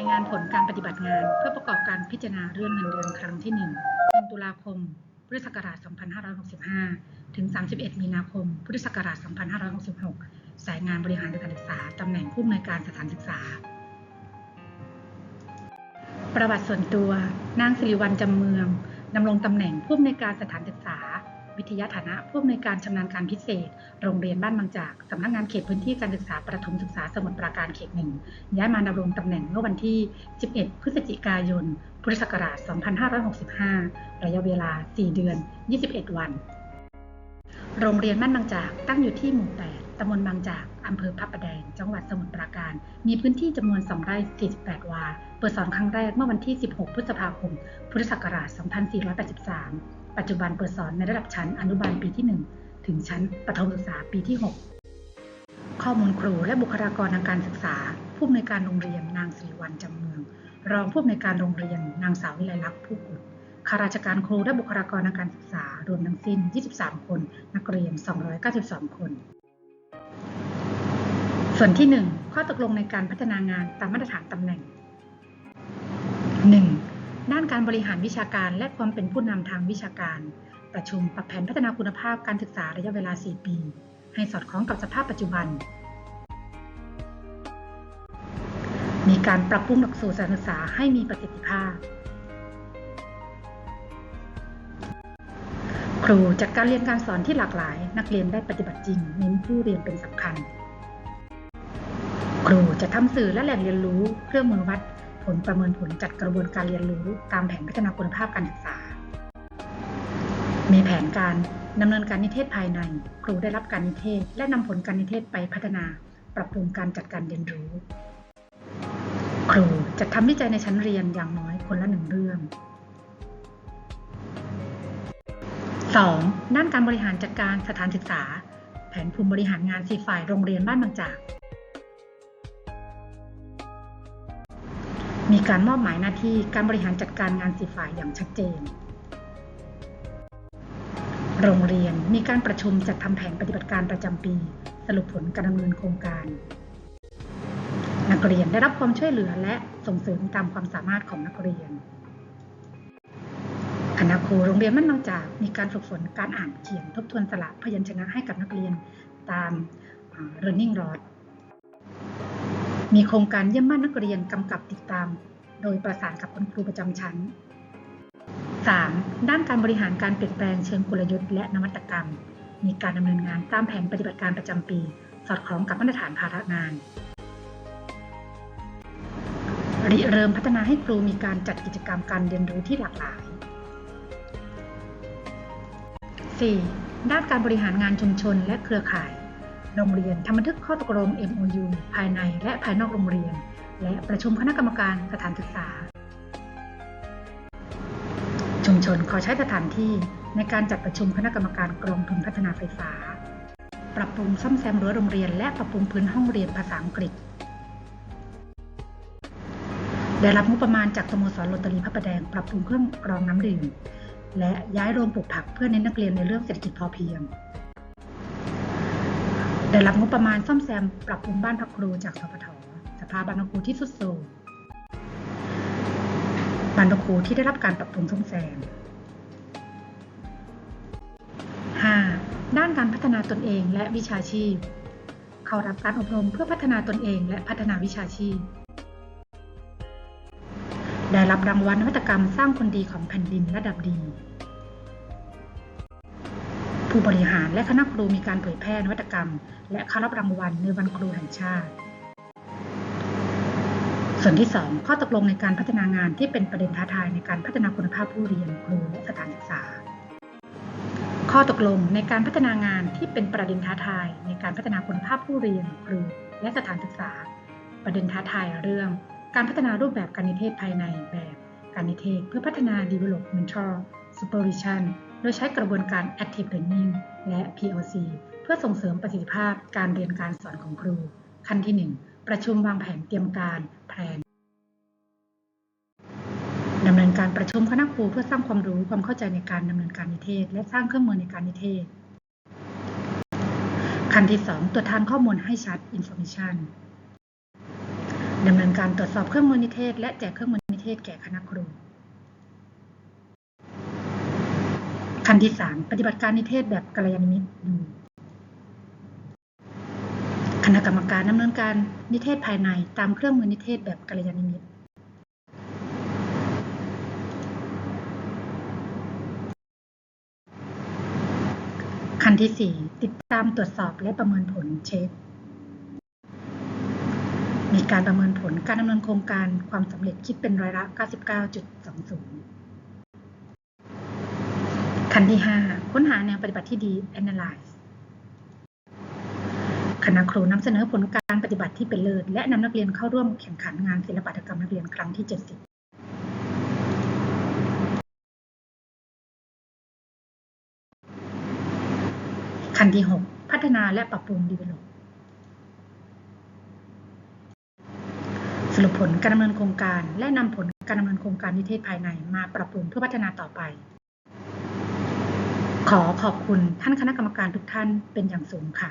ายงานผลการปฏิบัติงาน เพื่อประกอบการพิจารณาเรื่องเงินเดือนครั้งที่1 1ตุลาคม พุทธศักราช 2565 ถึง 31 มีนาคม พุทธศักราช 2566 สายงานบริหารการศึกษา ตำแหน่งผู้อำนวยการสถานศึกษา ประวัติส่วนตัว นางสิริวัลจำเมือง ดำรงตำแหน่งผู้อำนวยการสถานศึกษา วิทยาฐานะผู้อำนวยการชำนาญการพิเศษ โรงเรียนบ้านบางจากสำนักงานเขตพื้นที่การศึกษาประถมศึกษาสมุทรปราการเขตหนึ่งย้ายมาดำรงตำแหน่งเมื่อวันที่ 11 พฤศจิกายน พุทธศักราช 2565 ระยะเวลา 4 เดือน 21 วัน โรงเรียนบ้านบางจากตั้งอยู่ที่หมู่ 8 ตำบลบางจากอำเภอพระประแดง จังหวัดสมุทรปราการ มีพื้นที่จำนวน 2 ไร่ 48 วา เปิดสอนครั้งแรกเมื่อวันที่ 16 พฤษภาคม พุทธศักราช 2483 ปัจจุบันเปิดสอนในระดับชั้นอนุบาลปีที่ 1 ถึงชั้นประถมศึกษาปีที่ 6 ข้อมูลครูและบุคลากรทางการศึกษา ผู้อำนวยการโรงเรียนนางสิริวัลจำเมือง รองผู้อำนวยการโรงเรียนนางสาววิไลลักษณ์ผู้กุลข้าราชการครูและบุคลากรทางการศึกษารวมทั้งสิ้น 23 คน นักเรียน 292 คน ส่วนที่ 1 ข้อตกลงในการพัฒนางานตามมาตรฐานตำแหน่ง 1. ด้านการบริหารวิชาการ และความเป็นผู้นำทางวิชาการ ประชุมปรับแผนพัฒนาคุณภาพการศึกษาระยะเวลา 4 ปี ให้สอดคล้องกับสภาพปัจจุบัน มีการปรับปรุงหลักสูตรการศึกษาให้มีประสิทธิภาพ ครูจัดการเรียนการสอนที่หลากหลาย นักเรียนได้ปฏิบัติจริงเน้นผู้เรียนเป็นสำคัญ ครูจะทำสื่อและแหล่งเรียนรู้เครื่องมือวัด ลประเมินผลจัดกระบวนการเรียนรู้ตามแผนพัฒนาคุณภาพการศึกษา มีแผนการดำเนินการนิเทศภายใน ครูได้รับการนิเทศ และนำผลการนิเทศไปพัฒนา ปรับปรุงการจัดการเรียนรู้ ครูจะทำวิจัยในชั้นเรียนอย่างน้อยคนละหนึ่งเรื่อง 2. ด้านการบริหารจัดการสถานศึกษา แผนภูมิบริหารงานสีฝ่ายโรงเรียนบ้านบางจาก มีการมอบหมายหน้าที่การบริหารจัดการงานสีฝ่ายอย่างชัดเจน โรงเรียนมีการประชุมจัดทำแผนปฏิบัติการประจำปี สรุปผลการดำเนินโครงการ นักเรียนได้รับความช่วยเหลือและส่งเสริมตามความสามารถของนักเรียนคณะครูโรงเรียนบ้านบางจากมีการฝึกฝนการอ่านเขียนทบทวนสระพยัญชนะให้กับนักเรียนตามอ่า Learning Loss มีโครงการเยี่ยมบ้านนักเรียนกำกับติดตาม โดยประสานกับคุณครูประจำชั้น 3. ด้านการบริหารการเปลี่ยนแปลงเชิงกลยุทธ์และนวัตกรรม มีการดำเนินงานตามแผนปฏิบัติการประจำปี สอดคล้องกับมาตรฐานภาระงานริเริ่มพัฒนาให้ครูมีการจัดกิจกรรมการเรียนรู้ที่หลากหลาย 4. ด้านการบริหารงานชุมชนและเครือข่าย โรงเรียนทำบันทึกข้อตกลง MOU ภายในและภายนอกโรงเรียน และประชุมคณะกรรมการสถานศึกษา ชุมชนขอใช้สถานที่ในการจัดประชุมคณะกรรมการกองทุนพัฒนาไฟฟ้า ปรับปรุงซ่อมแซมรั้วโรงเรียน และปรับปรุงพื้นห้องเรียนภาษาอังกฤษ ได้รับงบประมาณจากสโมสรโรตารีพระประแดง ปรับปรุงเครื่องกรองน้ำดื่มและย้ายโรงปลูกผักเพื่อเน้นนักเรียนในเรื่องเศรษฐกิจพอเพียง ได้รับงบประมาณซ่อมแซมปรับปรุงบ้านพักครูจากสพทสภาบ้านพักครูที่สุดโทรมบ้านพักครูที่ได้รับการปรับปรุงซ่อมแซม 5. ด้านการพัฒนาตนเองและวิชาชีพ เข้ารับการอบรมเพื่อพัฒนาตนเองและพัฒนาวิชาชีพ ได้รับรางวัลนวัตกรรมสร้างคนดีของแผ่นดินระดับดี ผู้บริหารและคณะครูมีการเผยแพร่นวัตกรรม และเข้ารับรางวัลในวันครูแห่งชาติ ส่วนที่ 2 ข้อตกลงในการพัฒนางานที่เป็นประเด็นท้าทายในการพัฒนาคุณภาพผู้เรียนครูและสถานศึกษา ข้อตกลงในการพัฒนางานที่เป็นประเด็นท้าทายในการพัฒนาคุณภาพผู้เรียนครูและสถานศึกษา ประเด็นท้าทายเรื่อง การพัฒนารูปแบบการนิเทศภายในแบบการนิเทศเพื่อพัฒนา developmental supervision โดยใช้กระบวนการ active learning และ PLC เพื่อส่งเสริมประสิทธิภาพการเรียนการสอนของครู ขั้นที่ 1 ประชุมวางแผนเตรียมการแผนดำเนินการประชุมคณะครูเพื่อสร้างความรู้ความเข้าใจในการดำเนินการนิเทศ และสร้างเครื่องมือในการนิเทศ ขั้นที่ 2 ตรวจทานข้อมูลให้ชัด information ดำเนินการตรวจสอบเครื่องมือนิเทศ และแจกเครื่องมือนิเทศแก่คณะครู ขั้นที่3ปฏิบัติการนิเทศแบบกัลยาณมิตรคณะกรรมการดำเนินการนิเทศภายในตามเครื่องมือนิเทศแบบกัลยาณมิตรขั้นที่ 4 ติดตามตรวจสอบและประเมินผลเช็ค มีการประเมินผลการดำเนินโครงการความสำเร็จคิดเป็นร้อยละ 99.20 ขั้นที่ 5 ค้นหาแนวปฏิบัติที่ดี analyze คณะครูนำเสนอผลการปฏิบัติที่เป็นเลิศ และนำนักเรียนเข้าร่วมแข่งขันงานศิลปะกรรมนักเรียนครั้งที่ 70ขั้นที่ 6 พัฒนาและปรับปรุง develop สรุปผลการดำเนินโครงการ และนำผลการดำเนินโครงการนิเทศภายในมาปรับปรุงเพื่อพัฒนาต่อไป ขอขอบคุณท่านคณะกรรมการทุกท่านเป็นอย่างสูงค่ะ